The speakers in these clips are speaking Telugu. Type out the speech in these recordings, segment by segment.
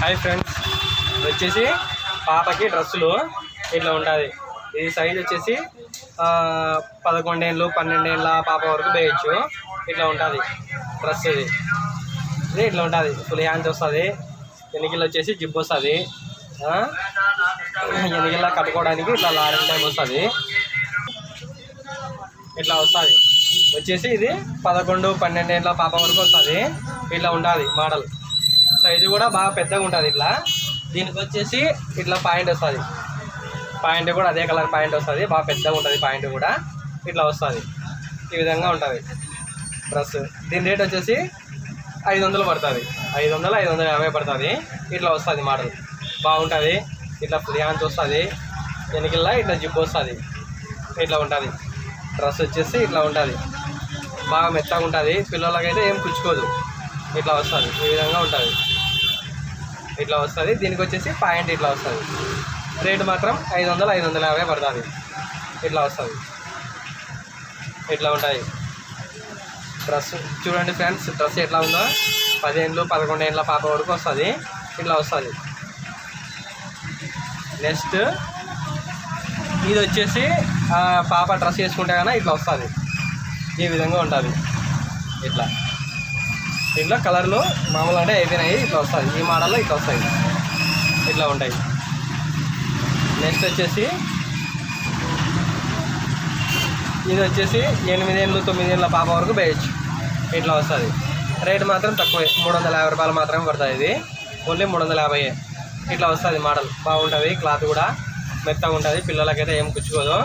Hi friends. వచ్చేసి పాపకి డ్రెస్సులు ఇట్లా ఉంటుంది ఇది సైజ్ వచ్చేసి ఆ, పదకొండేళ్ళు పన్నెండేళ్ళ పాప వరకు వేయచ్చు ఇట్లా ఉంటుంది డ్రెస్ ఇది. ఇది ఇట్లా ఉంటుంది ఫుల్ హ్యాండ్స్ వస్తుంది. ఎన్నికలు వచ్చేసి జిప్ వస్తుంది. ఎన్నికల కట్టుకోవడానికి ఇట్లా లారీ టైప్ వస్తుంది. ఇట్లా వస్తుంది. వచ్చేసి ఇది పదకొండు పన్నెండేళ్ళ పాప వరకు వస్తుంది. ఇట్లా ఉంటుంది మోడల్. సైజు కూడా బాగా పెద్దగా ఉంటుంది ఇట్లా. దీనికి వచ్చేసి ఇట్లా పాయింట్ వస్తుంది. పాయింట్ కూడా అదే కలర్ పాయింట్ వస్తుంది. బాగా పెద్దగా ఉంటుంది పాయింట్ కూడా. ఇట్లా వస్తుంది. ఈ విధంగా ఉంటుంది. డ్రెస్ దీని రేట్ వచ్చేసి ఐదు వందలు పడుతుంది. ఐదు వందలు ఐదు వందల యాభై పడుతుంది. ఇట్లా వస్తుంది మోడల్ బాగుంటుంది. ఇట్లా ఫుల్ వస్తుంది. వెనకిల్లా ఇట్లా జిప్ వస్తుంది. ఇట్లా ఉంటుంది. డ్రెస్ వచ్చేసి ఇట్లా ఉంటుంది. బాగా మెత్తగా ఉంటుంది. పిల్లలకైతే ఏం పుచ్చుకోదు ఇట్లా వస్తుంది. ఈ విధంగా ఉంటుంది. ఇట్లా వస్తుంది. దీనికి వచ్చేసి పాయింట్ ఇట్లా వస్తుంది. రేటు మాత్రం ఐదు వందలు ఐదు వందల యాభై పడుతుంది. ఇట్లా వస్తుంది. ఇట్లా ఉంటుంది డ్రెస్ చూడండి ఫ్రెండ్స్ డ్రెస్ ఎట్లా ఉందో. పదిహేనులు పదకొండు ఏళ్ళ పాప వరకు వస్తుంది. ఇట్లా వస్తుంది. నెక్స్ట్ ఇది వచ్చేసి పాప డ్రెస్ వేసుకుంటే కన్నా ఇట్లా వస్తుంది. ఈ విధంగా ఉంటుంది. ఇట్లా. దీంట్లో కలర్లు మామూలు అంటే అయిపోయినాయి ఇట్లా వస్తుంది ఈ మోడల్లో ఇట్లా వస్తాయి. ఇట్లా ఉంటాయి. నెక్స్ట్ వచ్చేసి ఇది వచ్చేసి ఎనిమిదేళ్ళు తొమ్మిదేళ్ళ పాప వరకు వేయచ్చు ఇట్లా వస్తుంది. రేట్ మాత్రం తక్కువే. మూడు వందల యాభై రూపాయలు మాత్రమే పడుతుంది ఇది. ఓన్లీ మూడు వందల యాభై ఇట్లా వస్తుంది మోడల్ బాగుంటుంది క్లాత్ కూడా. మెత్తగా ఉంటుంది. పిల్లలకైతే ఏం కుచ్చుకోదు.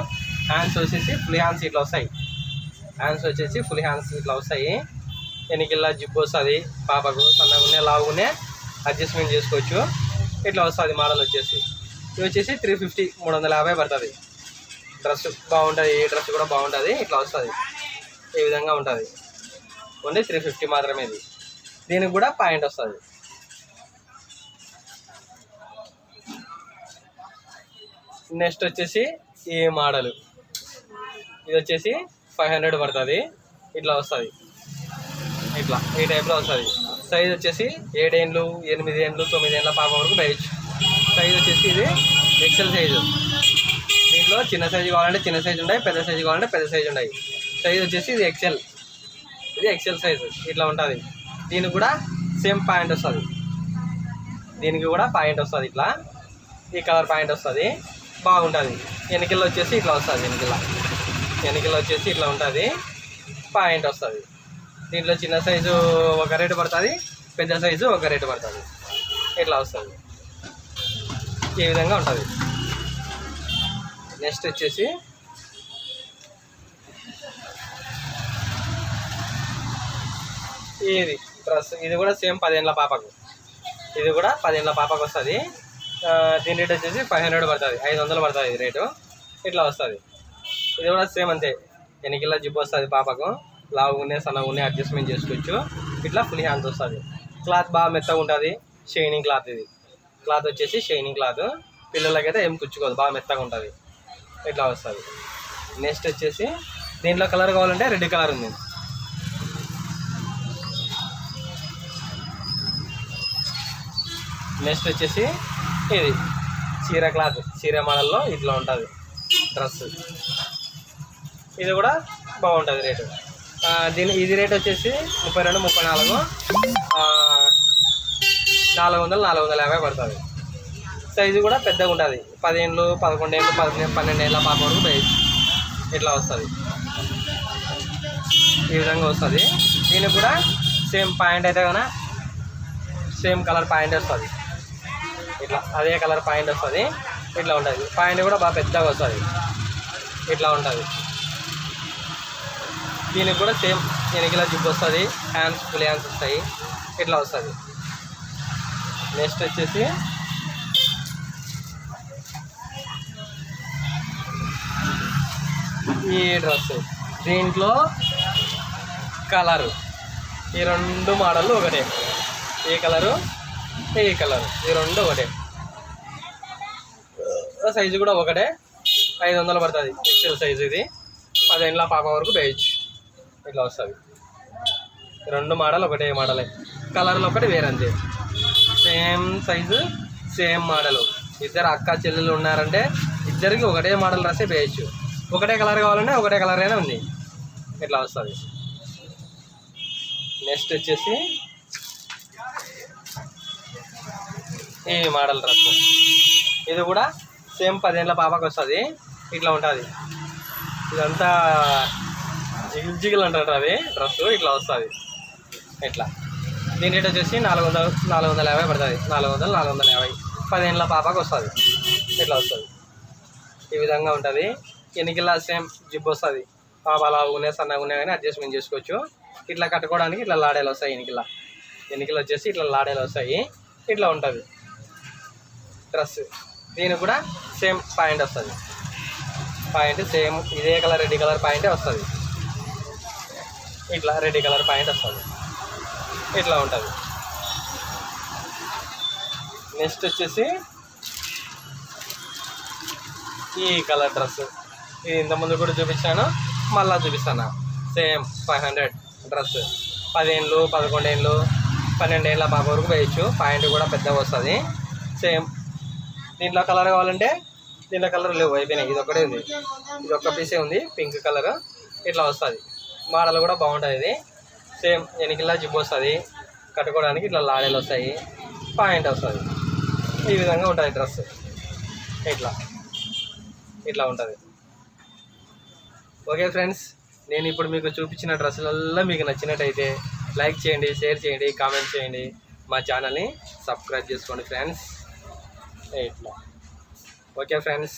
హ్యాండ్స్ వచ్చేసి ఫుల్ హ్యాండ్స్ ఇట్లా వస్తాయి. హ్యాండ్స్ వచ్చేసి ఫుల్ హ్యాండ్స్ ఇట్లా వస్తాయి. వెనకిల్లా జిప్ వస్తుంది పాపకు సన్నగానే లావుగానే అడ్జస్ట్మెంట్ చేసుకోవచ్చు. ఇట్లా వస్తుంది మోడల్ వచ్చేసి. ఇది వచ్చేసి త్రీ ఫిఫ్టీ మూడు వందల యాభై పడుతుంది. డ్రెస్ బాగుంటుంది ఏ డ్రెస్ కూడా బాగుంటుంది ఇట్లా వస్తుంది. ఈ విధంగా ఉంటుంది? ఓన్లీ త్రీ ఫిఫ్టీ మాత్రమే ఇది. దీనికి కూడా పాయింట్ వస్తుంది. నెక్స్ట్ వచ్చేసి ఈ మోడల్. ఇది వచ్చేసి ఫైవ్ హండ్రెడ్ పడుతుంది ఇట్లా వస్తుంది. ఇట్లా ఈ టైప్లో వస్తుంది? సైజ్ వచ్చేసి ఏడేండ్లు ఎనిమిది ఏండ్లు తొమ్మిది ఏండ్ల పాప వరకు వేయచ్చు సైజ్ వచ్చేసి ఇది ఎక్సెల్ సైజు దీంట్లో చిన్న సైజు కావాలంటే చిన్న సైజు ఉన్నాయి పెద్ద సైజు కావాలంటే పెద్ద సైజు ఉన్నాయి సైజ్ వచ్చేసి ఇది ఎక్సెల్ ఇది ఎక్సెల్ సైజు ఇట్లా ఉంటుంది. దీనికి కూడా సేమ్ పాయింట్ వస్తుంది. దీనికి కూడా పాయింట్ వస్తుంది ఇట్లా. ఈ కలర్ పాయింట్ వస్తుంది. బాగుంటుంది. వెనకల్లో వచ్చేసి ఇట్లా వస్తుంది వెనకల వెనకల్లో వచ్చేసి ఇట్లా ఉంటుంది. పాయింట్ వస్తుంది. దీంట్లో చిన్న సైజు ఒక రేటు పడుతుంది పెద్ద సైజు ఒక రేటు పడుతుంది. ఇట్లా వస్తుంది? ఈ విధంగా ఉంటుంది. నెక్స్ట్ వచ్చేసి ఇది డ్రెస్ ఇది కూడా సేమ్ పదిహేనుల పాపకు. ఇది కూడా పదిహేనుల పాపకు వస్తుంది. దీని రేట్ వచ్చేసి ఫైవ్ హండ్రెడ్ పడుతుంది ఐదు వందలు పడుతుంది రేటు. ఇట్లా వస్తుంది. ఇది కూడా సేమ్ అంతే. ఎనికిల్లా జిబ్బు వస్తుంది పాపకు? లావుగానే సన్నగానే అడ్జస్ట్మెంట్ చేసుకోవచ్చు. ఇట్లా ఫుల్ హ్యాండ్స్ వస్తుంది. క్లాత్ బాగా మెత్తగా ఉంటుంది షైనింగ్ క్లాత్ ఇది. క్లాత్ వచ్చేసి షైనింగ్ క్లాత్ పిల్లలకైతే ఏం కుచ్చుకోదు బాగా మెత్తగా ఉంటుంది. ఇట్లా వస్తుంది. నెక్స్ట్ వచ్చేసి దీంట్లో కలర్ కావాలంటే రెడ్ కలర్ ఉంది. నెక్స్ట్ వచ్చేసి ఇది చీర క్లాత్ చీర మోడల్లో ఇట్లా ఉంటుంది. డ్రెస్ ఇది కూడా బాగుంటుంది రేటు. దీని ఇది రేట్ వచ్చేసి ముప్పై రెండు ముప్పై నాలుగు. నాలుగు వందలు నాలుగు వందల యాభై పడుతుంది. సైజు కూడా పెద్దగా ఉంటుంది పదిహేనులు పదకొండేళ్ళు పదిహేను పన్నెండేళ్ళ పాప వరకు సైజ్ ఇట్లా వస్తుంది? ఈ విధంగా వస్తుంది. దీనికి కూడా సేమ్ పాయింట్ అయితే కనుక సేమ్ కలర్ పాయింట్ వస్తుంది. ఇట్లా అదే కలర్ పాయింట్ వస్తుంది. ఇట్లా ఉంటుంది. పాయింట్ కూడా బాగా పెద్దగా వస్తుంది. ఇట్లా ఉంటుంది. దీనికి కూడా సేమ్ దీనికి ఇలా జిప్ వస్తుంది. హ్యాండ్స్ ఫుల్ హ్యాండ్స్ వస్తాయి. ఇట్లా వస్తుంది. నెక్స్ట్ వచ్చేసి ఈ డ్రెస్. దీంట్లో కలరు. ఈ రెండు మోడళ్ళు ఒకటే. ఈ కలరు ఈ కలరు. ఈ రెండు ఒకటే. సైజు కూడా ఒకటే. ఐదు వందలు పడుతుంది. ఎక్సెల్ సైజు ఇది. పదిహేనుల పాప వరకు వేయచ్చు ఇట్లా వస్తుంది. రెండు మోడల్ ఒకటే మోడలే. కలర్లు ఒకటి వేరంతే. Same same size same model. ఇద్దరు అక్క చెల్లెలు ఉన్నారంటే ఇద్దరికి ఒకటే మోడల్ డ్రెస్సే వేయచ్చు. ఒకటే కలర్ కావాలంటే ఒకటే కలర్ అయినా ఉంది. ఇట్లా వస్తుంది. నెక్స్ట్ వచ్చేసి ఈ మోడల్ డ్రెస్. ఇది కూడా సేమ్ పదేళ్ళ పాపకి వస్తుంది. ఇట్లా ఉంటుంది. ఇదంతా జిగులు జిగులు అంటారు అది. డ్రెస్ ఇట్లా వస్తుంది. ఇట్లా దీని రేట్ వచ్చేసి నాలుగు వందలు నాలుగు వందల యాభై పడుతుంది. నాలుగు వందలు నాలుగు వందల యాభై. పదిహేనుల పాపకు వస్తుంది. ఇట్లా వస్తుంది? ఈ విధంగా ఉంటుంది. ఎన్నికల్లా సేమ్ జిబ్ వస్తుంది? పాప అలా ఉన్నాయి సన్నగా ఉన్నాయి కానీ అడ్జస్ట్మెంట్ చేసుకోవచ్చు. ఇట్లా కట్టుకోవడానికి ఇట్లా లాడేలు వస్తాయి ఎన్నికల ఎన్నికలు వచ్చేసి ఇట్లా లాడేలు వస్తాయి. ఇట్లా ఉంటుంది. డ్రెస్ దీనికి కూడా సేమ్ పాయింట్ వస్తుంది. పాయింట్ సేమ్ ఇదే కలర్ రెడ్ కలర్ పాయింటే వస్తుంది. ఇట్లా రెడ్ కలర్ పాయింట్ వస్తుంది. ఇట్లా ఉంటుంది. నెక్స్ట్ వచ్చేసి ఈ కలర్ డ్రెస్. ఇది ఇంతకుముందు కూడా చూపించాను మళ్ళీ చూపిస్తాను. Same five hundred dress. పదిహేనులు పదకొండేళ్ళు పన్నెండేళ్ళ పాప వరకు వేయచ్చు. పాయింట్ కూడా పెద్దగా వస్తుంది. సేమ్ దీంట్లో కలర్ కావాలంటే దీంట్లో కలర్ లేవు అయిపోయినాయి. ఇది ఒకటే ఉంది. ఇది ఒక్క పీసే ఉంది పింక్ కలర్. ఇట్లా వస్తుంది. మోడల్ కూడా బాగుంటుంది ఇది. సేమ్ ఎనికిల్లా జిప్ వస్తుంది. కట్టుకోవడానికి ఇట్లా లాడీలు వస్తాయి. పాయింట్ వస్తుంది. ఈ విధంగా ఉంటుంది డ్రెస్. ఇట్లా. ఇట్లా ఉంటుంది. ఓకే ఫ్రెండ్స్ నేను ఇప్పుడు మీకు చూపించిన డ్రెస్సులల్లో మీకు నచ్చినట్టయితే లైక్ చేయండి షేర్ చేయండి కామెంట్ చేయండి. మా ఛానల్ని సబ్స్క్రైబ్ చేసుకోండి ఫ్రెండ్స్. ఇట్లా. Okay friends.